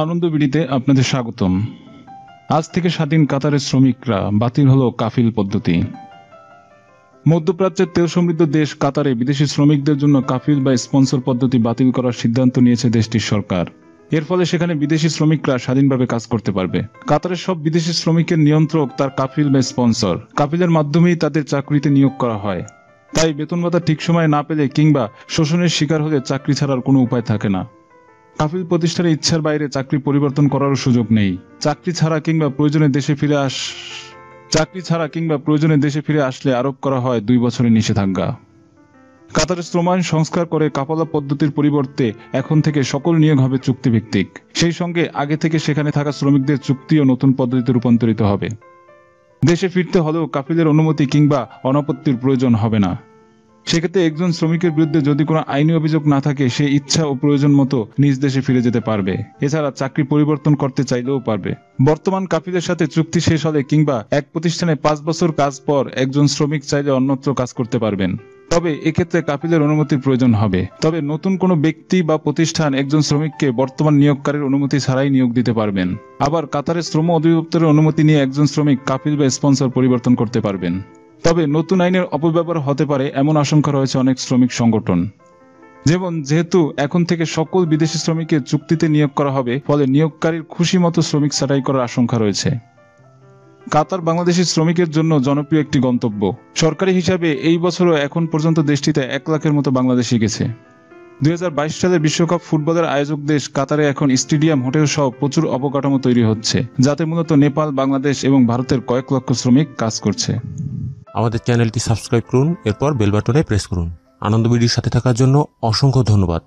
আনন্দ বিডিতে আপনাদের স্বাগতম। আজ থেকে স্বাধীন কাতারের শ্রমিকরা বাতিল হলো কাফিল পদ্ধতি। মধ্যপ্রাচ্যের তেল সমৃদ্ধ দেশ কাতারে বিদেশি শ্রমিকদের জন্য কাফিল বা স্পন্সর পদ্ধতি বাতিল করার সিদ্ধান্ত নিয়েছে দেশটির সরকার। এর ফলে সেখানে বিদেশি শ্রমিকরা স্বাধীনভাবে কাজ করতে পারবে। কাতারের সব বিদেশি শ্রমিকের নিয়ন্ত্রক তার কাফিল বা স্পন্সর। কাফিলের মাধ্যমেই তাদের চাকরিতে নিয়োগ করা হয়। তাই বেতন ভাতা ঠিক সময়ে না পেলে কিংবা শোষণের শিকার হলে চাকরি ছাড়ার কোনো উপায় থাকে না। কাফিল প্রতিষ্ঠানের ইচ্ছার বাইরে চাকরি পরিবর্তন করারও সুযোগ নেই। চাকরি ছাড়া কিংবা প্রয়োজনে দেশে ফিরে আস চাকরি ছাড়া কিংবা প্রয়োজনে দেশে ফিরে আসলে আরোপ করা হয় দুই বছরের নিষেধাজ্ঞা। কাতারের শ্রমায়ন সংস্কার করে কাপালা পদ্ধতির পরিবর্তে এখন থেকে সকল নিয়োগ হবে চুক্তিভিত্তিক। সেই সঙ্গে আগে থেকে সেখানে থাকা শ্রমিকদের চুক্তিও নতুন পদ্ধতিতে রূপান্তরিত হবে। দেশে ফিরতে হলেও কাফিলের অনুমতি কিংবা অনাপত্তির প্রয়োজন হবে না। সেক্ষেত্রে একজন শ্রমিকের বিরুদ্ধে যদি কোনো আইনি অভিযোগ না থাকে, সে ইচ্ছা ও প্রয়োজন মতো নিজ দেশে ফিরে যেতে পারবে। এছাড়া চাকরি পরিবর্তন করতে চাইলেও পারবে। বর্তমান কাফিলের সাথে চুক্তি শেষ হলে কিংবা এক প্রতিষ্ঠানে পাঁচ বছর কাজ পর একজন শ্রমিক চাইলে অন্যত্র কাজ করতে পারবেন। তবে এক্ষেত্রে কাপিলের অনুমতির প্রয়োজন হবে। তবে নতুন কোনো ব্যক্তি বা প্রতিষ্ঠান একজন শ্রমিককে বর্তমান নিয়োগকারীর অনুমতি ছাড়াই নিয়োগ দিতে পারবেন। আবার কাতারের শ্রম অধিদপ্তরের অনুমতি নিয়ে একজন শ্রমিক কাপিল বা স্পন্সর পরিবর্তন করতে পারবেন। তবে নতুন আইনের অপব্যবহার হতে পারে এমন আশঙ্কা রয়েছে অনেক শ্রমিক সংগঠন। যেমন, যেহেতু এখন থেকে সকল বিদেশি শ্রমিকের চুক্তিতে নিয়োগ করা হবে, ফলে নিয়োগকারীর খুশি মতো শ্রমিক ছাঁটাই করার আশঙ্কা রয়েছে। কাতার বাংলাদেশি শ্রমিকের জন্য জনপ্রিয় একটি গন্তব্য। সরকারি হিসাবে এই বছরও এখন পর্যন্ত দেশটিতে এক লাখের মতো বাংলাদেশি গেছে দুই সালের বিশ্বকাপ ফুটবলের আয়োজক দেশ কাতারে এখন স্টেডিয়াম, হোটেল সহ প্রচুর অবকাঠামো তৈরি হচ্ছে, যাতে মূলত নেপাল, বাংলাদেশ এবং ভারতের কয়েক লক্ষ শ্রমিক কাজ করছে। আমাদের চ্যানেলটি সাবস্ক্রাইব করুন, এরপর বেলবাটনে প্রেস করুন। আনন্দ ভিডিওর সাথে থাকার জন্য অসংখ্য ধন্যবাদ।